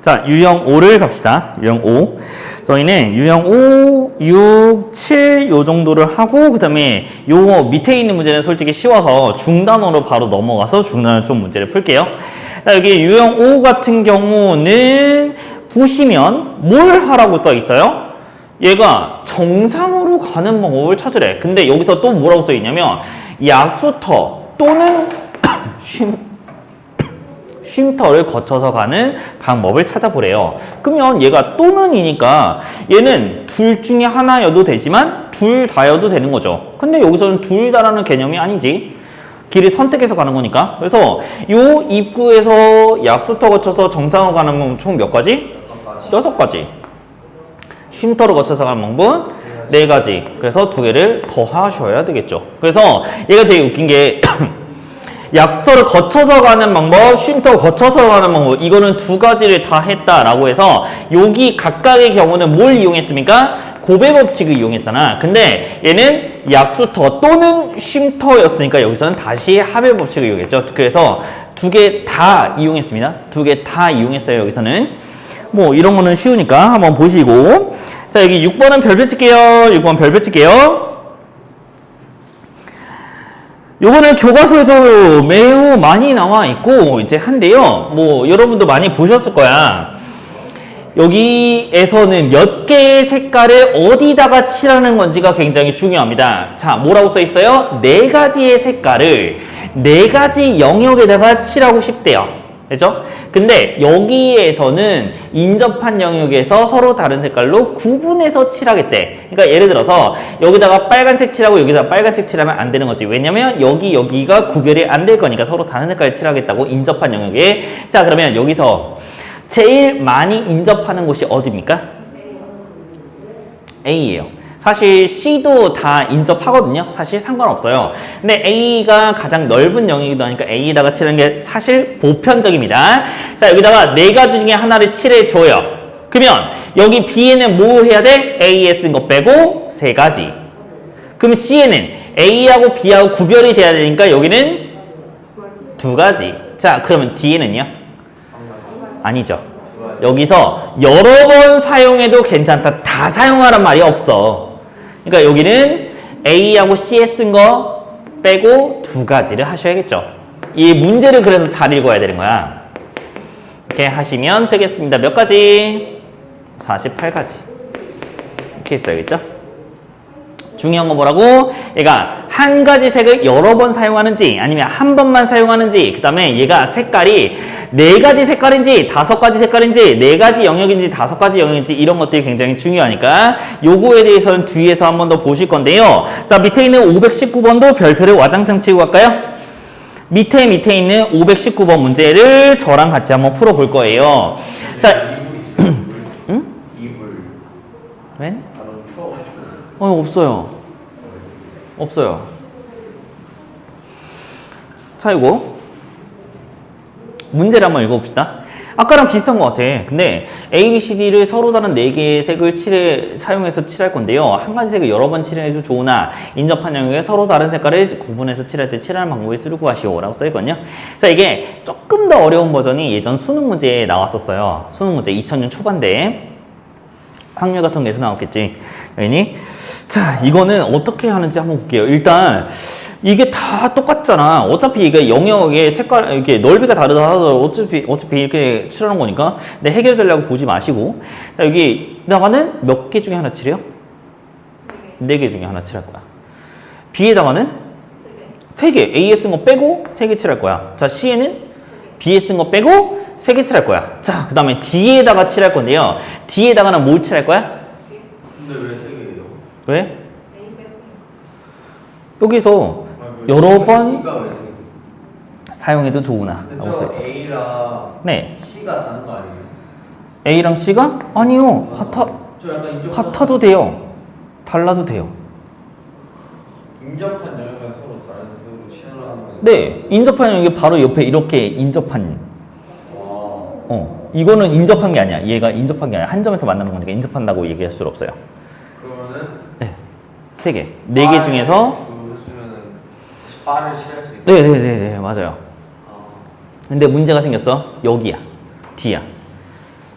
자, 유형 5를 갑시다. 유형 5. 저희는 유형 5, 6, 7 요 정도를 하고 그다음에 요 밑에 있는 문제는 솔직히 쉬워서 중단어로 바로 넘어가서 중단어 좀 문제를 풀게요. 자, 여기 유형 5 같은 경우는 보시면 뭘 하라고 써 있어요? 얘가 정상으로 가는 방법을 찾으래. 근데 여기서 또 뭐라고 써 있냐면 약수터 또는 쉼 쉼터를 거쳐서 가는 방법을 찾아보래요. 그러면 얘가 또는이니까 얘는 둘 중에 하나여도 되지만 둘 다여도 되는 거죠. 근데 여기서는 둘 다라는 개념이 아니지. 길을 선택해서 가는 거니까. 그래서 요 입구에서 약수터 거쳐서 정상으로 가는 건총몇 가지? 여섯 가지. 쉼터로 거쳐서 가는 방법은 네 가지. 그래서 두 개를 더 하셔야 되겠죠. 그래서 얘가 되게 웃긴 게 약수터를 거쳐서 가는 방법, 쉼터 거쳐서 가는 방법 이거는 두 가지를 다 했다라고 해서 여기 각각의 경우는 뭘 이용했습니까? 고배 법칙을 이용했잖아. 근데 얘는 약수터 또는 쉼터였으니까 여기서는 다시 합의 법칙을 이용했죠. 그래서 두 개 다 이용했습니다. 두 개 다 이용했어요. 여기서는 뭐 이런 거는 쉬우니까 한번 보시고 자 여기 6번은 별표 칠게요. 6번 별표 칠게요. 요거는 교과서에도 매우 많이 나와 있고 이제 한데요. 뭐 여러분도 많이 보셨을 거야. 여기에서는 몇 개의 색깔을 어디다가 칠하는 건지가 굉장히 중요합니다. 자, 뭐라고 써 있어요? 네 가지의 색깔을 네 가지 영역에다가 칠하고 싶대요. 그죠? 근데 여기에서는 인접한 영역에서 서로 다른 색깔로 구분해서 칠하겠대. 그러니까 예를 들어서 여기다가 빨간색 칠하고 여기다가 빨간색 칠하면 안 되는 거지. 왜냐면 여기 여기가 구별이 안 될 거니까 서로 다른 색깔 칠하겠다고 인접한 영역에. 자, 그러면 여기서 제일 많이 인접하는 곳이 어디입니까? A예요. 사실 C도 다 인접하거든요. 사실 상관없어요. 근데 A가 가장 넓은 영역이기도 하니까 A에다가 칠하는 게 사실 보편적입니다. 자, 여기다가 네 가지 중에 하나를 칠해줘요. 그러면 여기 B에는 뭐 해야 돼? A에 쓴 거 빼고 세 가지. 그럼 C에는 A하고 B하고 구별이 돼야 되니까 여기는 두 가지. 자, 그러면 D에는요? 아니죠. 여기서 여러 번 사용해도 괜찮다. 다 사용하란 말이 없어. 그러니까 여기는 A하고 C에 쓴 거 빼고 두 가지를 하셔야겠죠. 이 문제를 그래서 잘 읽어야 되는 거야. 이렇게 하시면 되겠습니다. 몇 가지? 48가지. 이렇게 써야겠죠? 중요한 건 뭐라고? 얘가 한 가지 색을 여러 번 사용하는지 아니면 한 번만 사용하는지 그 다음에 얘가 색깔이 네 가지 색깔인지 다섯 가지 색깔인지 네 가지 영역인지 다섯 가지 영역인지 이런 것들이 굉장히 중요하니까 요거에 대해서는 뒤에서 한 번 더 보실 건데요 자 밑에 있는 519번도 별표를 와장창 치고 갈까요? 밑에 밑에 있는 519번 문제를 저랑 같이 한번 풀어볼 거예요 자 이불 있어요. 응? 이불. 왜? 바로 추워가지고. 어 없어요 없어요. 자, 이거 문제를 한번 읽어봅시다. 아까랑 비슷한 것 같아. 근데 A, B, C, D를 서로 다른 4개의 색을 칠해, 사용해서 칠할 건데요. 한 가지 색을 여러 번 칠해도 좋으나 인접한 영역에 서로 다른 색깔을 구분해서 칠할 때 칠하는 방법을 쓰고 하시오 라고 써있거든요. 자, 이게 조금 더 어려운 버전이 예전 수능 문제에 나왔었어요. 수능 문제 2000년 초반대에 확률 같은 게서 나왔겠지. 여기니? 자, 이거는 어떻게 하는지 한번 볼게요. 일단, 이게 다 똑같잖아. 어차피 이게 영역의 색깔, 이렇게 넓이가 다르다 하더라도 어차피, 어차피 이렇게 칠하는 거니까. 근데 해결 전략을 보지 마시고. 자, 여기다가는 몇 개 중에 하나 칠해요? 네 개 중에 하나 칠할 거야. B에다가는 세 개. A에 쓴 거 빼고 세 개 칠할 거야. 자, C에는 B에 쓴 거 빼고 세 개 칠할 거야. 자, 그 다음에 D에다가 칠할 건데요. D에다가는 뭘 칠할 거야? 근데 왜세 개예요? 왜? 여기서 아니, 왜 여러 번? 사용해도 좋으나 라고 저 써있어. A랑 네. C가 다른 거 아니에요? A랑 C가? 아니요. 같아, 저 약간 인접. 같아도 돼요. 달라도 돼요. 인접한 영역은 서로 다른 칠하는 거. 네. 인접한 영역이 바로 옆에 이렇게 인접한, 와. 어. 이거는 인접한 게 아니야. 얘가 인접한 게 아니야. 한 점에서 만나는 거니까 인접한다고 얘기할 수 없어요. 그러면은 네. 세 개. 네 개 중에서. 쓰면은 바를 칠할 수 있다. 네네네네. 맞아요. 아. 근데 문제가 생겼어. 여기야. D야.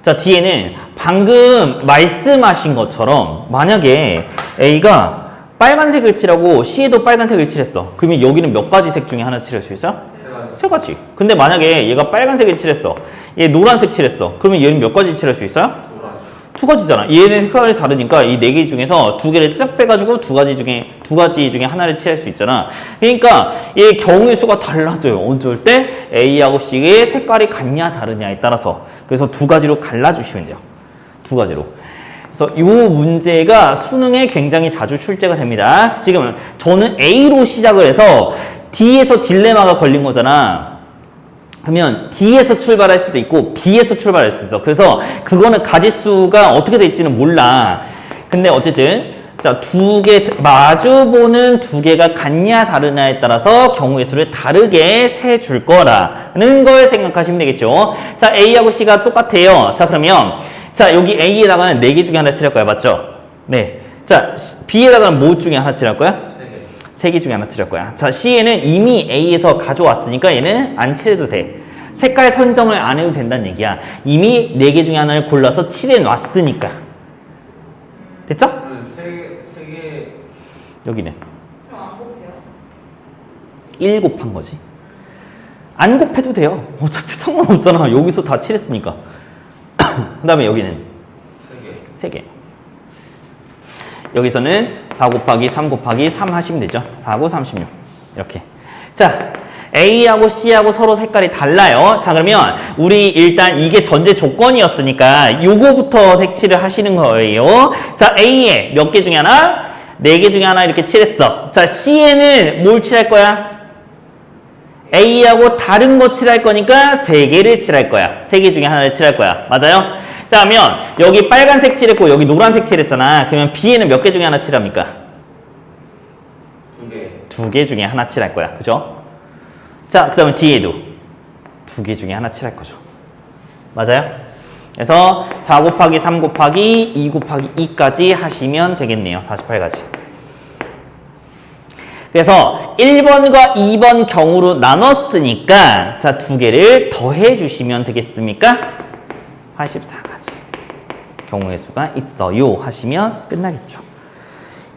자, 뒤에는 방금 말씀하신 것처럼 만약에 A가 빨간색을 칠하고 C에도 빨간색을 칠했어. 그러면 여기는 몇 가지 색 중에 하나 칠할 수 있어? 세 가지. 세 가지. 근데 만약에 얘가 빨간색을 칠했어. 얘 노란색 칠했어. 그러면 얘는 몇 가지 칠할 수 있어요? 두 가지. 두 가지잖아. 얘는 색깔이 다르니까 이 네 개 중에서 두 개를 쫙 빼가지고 두 가지 중에 두 가지 중에 하나를 칠할 수 있잖아. 그러니까 이 경우의 수가 달라져요. 어쩔 때 A하고 C의 색깔이 같냐 다르냐에 따라서 그래서 두 가지로 갈라주시면 돼요. 두 가지로. 그래서 이 문제가 수능에 굉장히 자주 출제가 됩니다. 지금 저는 A로 시작을 해서 D에서 딜레마가 걸린 거잖아. 그러면 D에서 출발할 수도 있고 B에서 출발할 수 있어. 그래서 그거는 가지수가 어떻게 될지는 몰라. 근데 어쨌든 자, 두 개 마주 보는 두 개가 같냐 다르냐에 따라서 경우의 수를 다르게 세 줄 거라는 걸 생각하시면 되겠죠. 자, A하고 C가 똑같아요. 자, 그러면 자, 여기 A에다가는 네 개 중에 하나 칠할 거야. 맞죠? 네. 자, B에다가는 뭐 중에 하나 칠할 거야? 세 개. 세개 중에 하나 칠할 거야. 자, C에는 이미 A에서 가져왔으니까 얘는 안 칠해도 돼. 색깔 선정을 안 해도 된다는 얘기야. 이미 네 개 중에 하나를 골라서 칠해 놨으니까. 됐죠? 그러면 세세 개. 여기는 그럼 안 곱해요? 1 곱한 거지. 안 곱해도 돼요. 어차피 상관없잖아. 여기서 다 칠했으니까. 그 다음에 여기는 세 개. 3개. 여기서는 4 곱하기 3 곱하기 3 하시면 되죠. 4, 9, 36. 이렇게. 자, A하고 C하고 서로 색깔이 달라요. 자, 그러면 우리 일단 이게 전제 조건이었으니까 요거부터 색칠을 하시는 거예요. 자, A에 몇 개 중에 하나? 네 개 중에 하나 이렇게 칠했어. 자, C에는 뭘 칠할 거야? A하고 다른 거 칠할 거니까 세 개를 칠할 거야. 세 개 중에 하나를 칠할 거야. 맞아요? 자, 그러면 여기 빨간색 칠했고 여기 노란색 칠했잖아. 그러면 B에는 몇 개 중에 하나 칠합니까? 두 개. 두 개 중에 하나 칠할 거야. 그죠? 자, 그 다음에 D에도 두 개 중에 하나 칠할 거죠. 맞아요? 그래서 4 곱하기 3 곱하기 2 곱하기 2까지 하시면 되겠네요. 48가지. 그래서 1번과 2번 경우로 나눴으니까 자, 두 개를 더해 주시면 되겠습니까? 84가지. 경우의 수가 있어요. 하시면 끝나겠죠.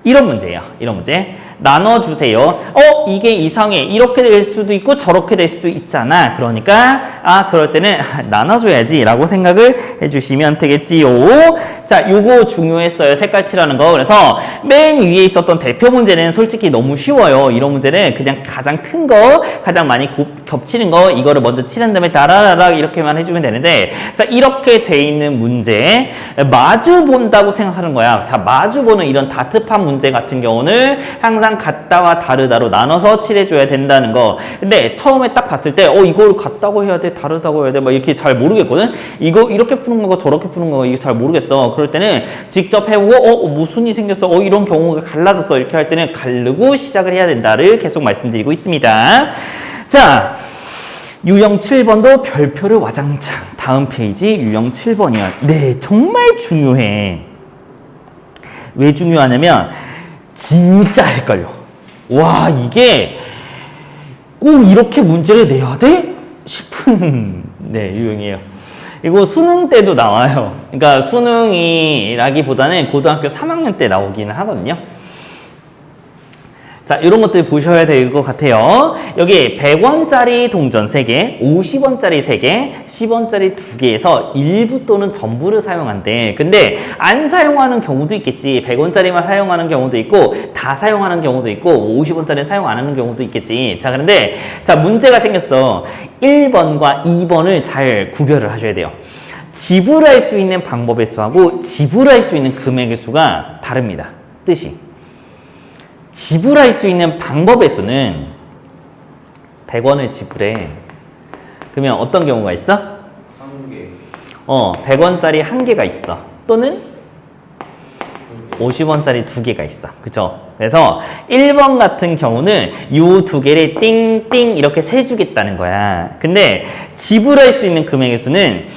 이런 문제예요. 이런 문제. 나눠주세요. 어, 이게 이상해. 이렇게 될 수도 있고 저렇게 될 수도 있잖아. 그러니까 아, 그럴 때는 나눠줘야지 라고 생각을 해주시면 되겠지요. 자, 요거 중요했어요. 색깔 칠하는 거. 그래서 맨 위에 있었던 대표 문제는 솔직히 너무 쉬워요. 이런 문제는 그냥 가장 큰 거, 가장 많이 곱- 겹치는 거, 이거를 먼저 칠한 다음에 따라라라 이렇게만 해주면 되는데 자, 이렇게 돼 있는 문제 마주 본다고 생각하는 거야. 자, 마주 보는 이런 다트판 문제 같은 경우는 항상 같다와 다르다로 나눠서 칠해줘야 된다는 거. 근데 처음에 딱 봤을 때, 어, 이걸 같다고 해야 돼, 다르다고 해야 돼, 막 이렇게 잘 모르겠거든? 이거 이렇게 푸는 거가 저렇게 푸는 거가 이게 잘 모르겠어. 그럴 때는 직접 해보고, 어, 무슨 일이 생겼어? 어, 이런 경우가 갈라졌어. 이렇게 할 때는 가르고 시작을 해야 된다를 계속 말씀드리고 있습니다. 자, 유형 7번도 별표를 와장창. 다음 페이지 유형 7번이야. 네, 정말 중요해. 왜 중요하냐면 진짜 헷갈려. 와 이게 꼭 이렇게 문제를 내야 돼? 싶은 네 유형이에요. 이거 수능 때도 나와요. 그러니까 수능이라기보다는 고등학교 3학년 때 나오기는 하거든요. 자, 이런 것들 보셔야 될 것 같아요. 여기 100원짜리 동전 3개, 50원짜리 3개, 10원짜리 2개에서 일부 또는 전부를 사용한대. 근데 안 사용하는 경우도 있겠지. 100원짜리만 사용하는 경우도 있고, 다 사용하는 경우도 있고, 50원짜리 사용 안 하는 경우도 있겠지. 자, 그런데, 자, 문제가 생겼어. 1번과 2번을 잘 구별을 하셔야 돼요. 지불할 수 있는 방법의 수하고 지불할 수 있는 금액의 수가 다릅니다. 뜻이. 지불할 수 있는 방법의 수는 100원을 지불해. 그러면 어떤 경우가 있어? 한 개. 어, 100원짜리 한 개가 있어. 또는 두 개. 50원짜리 두 개가 있어. 그죠? 그래서 1번 같은 경우는 요두 개를 띵띵 이렇게 세주겠다는 거야. 근데 지불할 수 있는 금액의 수는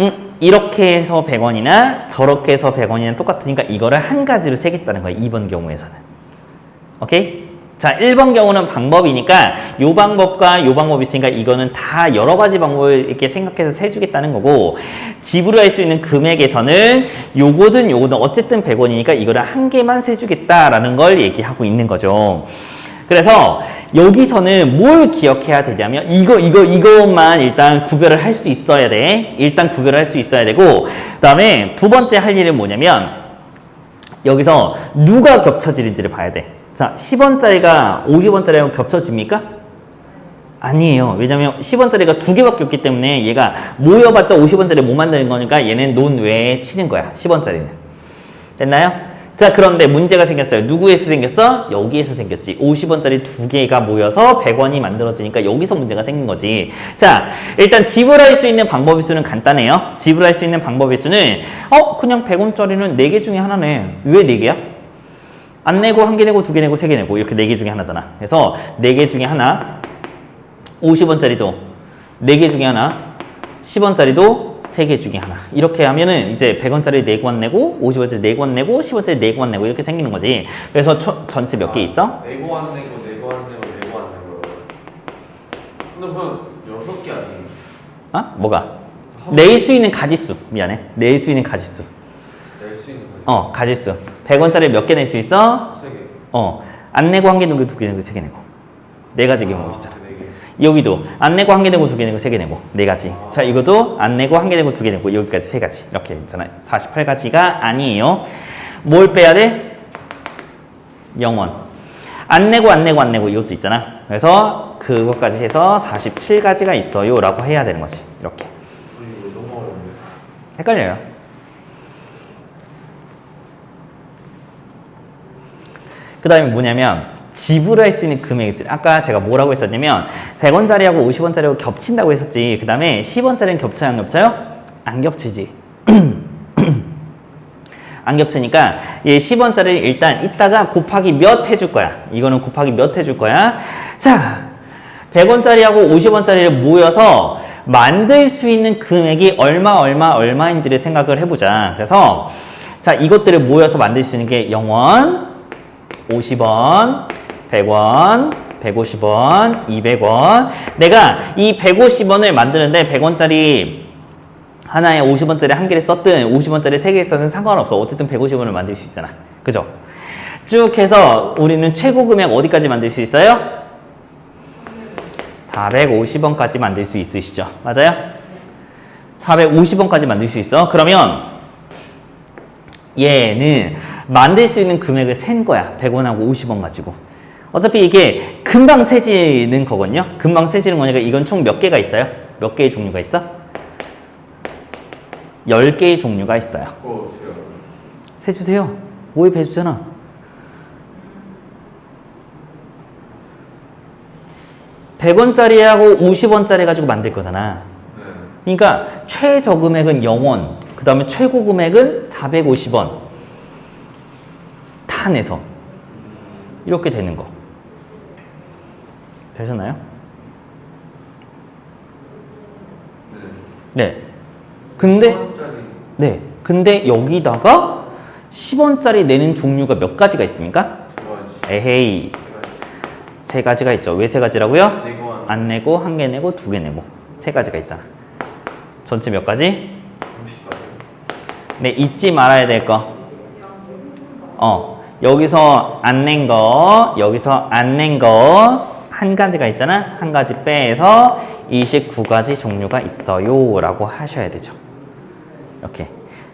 음, 이렇게 해서 100원이나 저렇게 해서 100원이나 똑같으니까 이거를 한 가지로 세겠다는 거야. 2번 경우에서는. 오케이? 자, 1번 경우는 방법이니까 요 방법과 요 방법이 있으니까 이거는 다 여러 가지 방법을 이렇게 생각해서 세주겠다는 거고 지불할 수 있는 금액에서는 요거든 요거든 어쨌든 100원이니까 이거를 한 개만 세주겠다라는 걸 얘기하고 있는 거죠. 그래서 여기서는 뭘 기억해야 되냐면 이거 이거 이것만 일단 구별을 할 수 있어야 돼. 일단 구별을 할 수 있어야 되고 그다음에 두 번째 할 일은 뭐냐면 여기서 누가 겹쳐지는지를 봐야 돼. 자, 10원짜리가 50원짜리랑 겹쳐집니까? 아니에요. 왜냐면 10원짜리가 두 개밖에 없기 때문에 얘가 모여봤자 50원짜리 못 만드는 거니까 얘는 논 외에 치는 거야. 10원짜리는. 됐나요? 자, 그런데 문제가 생겼어요. 누구에서 생겼어? 여기에서 생겼지. 50원짜리 두 개가 모여서 100원이 만들어지니까 여기서 문제가 생긴 거지. 자, 일단 지불할 수 있는 방법의 수는 간단해요. 지불할 수 있는 방법의 수는, 어, 그냥 100원짜리는 4개 중에 하나네. 왜 4개야? 안 내고 한 개 내고 두 개 내고 세 개 내고 이렇게 네 개 중에 하나잖아. 그래서 네 개 중에 하나, 50원짜리도 네 개 중에 하나, 10원짜리도 세 개 중에 하나. 이렇게 하면은 이제 100원짜리 네권 내고 50원짜리 네권 내고 10원짜리 네권 내고 이렇게 생기는 거지. 그래서 초- 전체 몇 개 있어? 내고 안 내고 안 내고 안 내고. 근데 그럼 여섯 개 아니에요? 어? 뭐가? 낼 수 있는 가지수. 미안해. 낼 수 있는 가지수. 낼 수 있는 거. 어, 가지수. 100원짜리 몇 개 낼 수 있어? 세 개. 어. 안 내고 한 개 내고 두 개 내고 세 개 내고. 네 가지 경우 있잖아. 네 개. 여기도 안 내고 한 개 내고 두 개 내고 세 개 내고 네 가지. 자 이것도 안 내고 한 개 내고 두 개 내고 여기까지 세 가지 이렇게 있잖아요. 48가지가 아니에요. 뭘 빼야 돼? 영원. 안 내고 안 내고 안 내고 이것도 있잖아. 그래서 그것까지 해서 47가지가 있어요 라고 해야 되는 거지. 이렇게. 헷갈려요. 그 다음에 뭐냐면 지불할 수 있는 금액이 있어요. 아까 제가 뭐라고 했었냐면 100원짜리하고 50원짜리하고 겹친다고 했었지. 그 다음에 10원짜리는 겹쳐요? 안 겹쳐요? 안 겹치지. 안 겹치니까 얘 10원짜리를 일단 이따가 곱하기 몇 해줄 거야. 이거는 곱하기 몇 해줄 거야. 자, 100원짜리하고 50원짜리를 모여서 만들 수 있는 금액이 얼마 얼마 얼마인지를 생각을 해보자. 그래서 자 이것들을 모여서 만들 수 있는 게 0원, 50원, 100원, 150원, 200원. 내가 이 150원을 만드는데 100원짜리 하나에 50원짜리 한 개를 썼든 50원짜리 세 개를 썼든 상관없어. 어쨌든 150원을 만들 수 있잖아. 그죠? 쭉 해서 우리는 최고 금액 어디까지 만들 수 있어요? 450원까지 만들 수 있으시죠? 맞아요? 450원까지 만들 수 있어. 그러면 얘는 만들 수 있는 금액을 센 거야. 100원하고 50원 가지고. 어차피 이게 금방 세지는 거거든요. 금방 세지는 거니까 이건 총 몇 개가 있어요? 몇 개의 종류가 있어? 10개의 종류가 있어요. 세주세요. 오해 배주잖아. 백원짜리하고 50원짜리 가지고 만들 거잖아. 네. 그러니까 최저 금액은 0원, 그 다음에 최고 금액은 450원. 다 내서. 이렇게 되는 거. 되셨나요? 네. 네. 근데, 10원짜리 네. 근데 여기다가 10원짜리 내는 종류가 몇 가지가 있습니까? 에헤이. 세 가지가 있죠. 왜 세 가지라고요? 안안 내고, 한 개 내고, 두 개 내고. 세 가지가 있잖아. 전체 몇 가지? 30까지. 네, 잊지 말아야 될 거. 어, 여기서 안 낸 거, 여기서 안 낸 거, 한 가지가 있잖아. 한 가지 빼서 29가지 종류가 있어요. 라고 하셔야 되죠. 이렇게.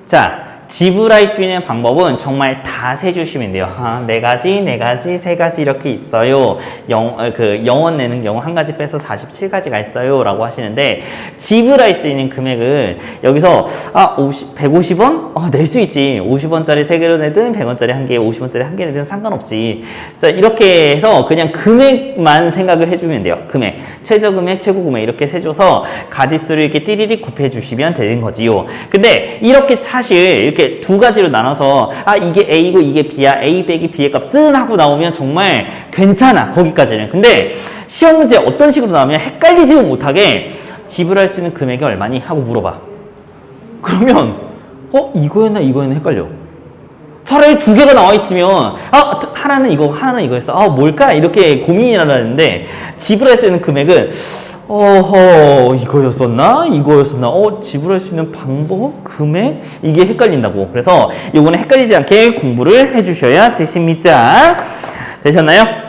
자, 지불할 수 있는 방법은 정말 다 세주시면 돼요. 아, 네 가지, 네 가지, 세 가지 이렇게 있어요. 영, 어, 그 영원 내는 경우 한 가지 빼서 47가지가 있어요. 라고 하시는데, 지불할 수 있는 금액은 여기서, 아, 50, 150원? 어, 낼 수 있지. 50원짜리 세 개로 내든, 100원짜리 한 개, 50원짜리 한 개 내든 상관없지. 자, 이렇게 해서 그냥 금액만 생각을 해주면 돼요. 금액. 최저 금액, 최고 금액 이렇게 세줘서 가지수를 이렇게 띠리리 곱해주시면 되는 거지요. 근데 이렇게 사실 이렇게 두 가지로 나눠서 아 이게 A고 이게 B야 A 빼기 B의 값은 하고 나오면 정말 괜찮아 거기까지는. 근데 시험 문제 어떤 식으로 나오면 헷갈리지 못하게 지불할 수 있는 금액이 얼마니? 하고 물어봐. 그러면 어 이거였나 이거였나 헷갈려. 차라리 두 개가 나와 있으면 아 하나는 이거 하나는 이거였어. 아 뭘까? 이렇게 고민이 나는데 지불할 수 있는 금액은 어허 이거였었나 이거였었나 어 지불할 수 있는 방법 금액 이게 헷갈린다고 그래서 요거는 헷갈리지 않게 공부를 해주셔야 되십니다 되셨나요?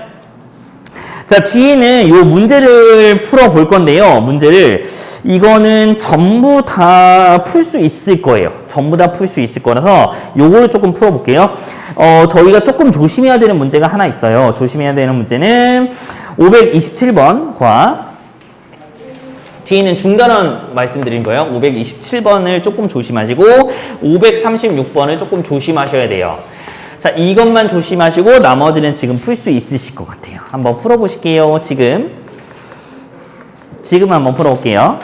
자, 뒤에는 요 문제를 풀어 볼 건데요. 문제를 이거는 전부 다 풀 수 있을 거예요. 전부 다 풀 수 있을 거라서 요거를 조금 풀어 볼게요. 어, 저희가 조금 조심해야 되는 문제가 하나 있어요. 조심해야 되는 문제는 527번과 뒤에는 중단원 말씀드린 거예요. 527번을 조금 조심하시고 536번을 조금 조심하셔야 돼요. 자, 이것만 조심하시고 나머지는 지금 풀 수 있으실 것 같아요. 한번 풀어보실게요. 지금. 지금 한번 풀어볼게요.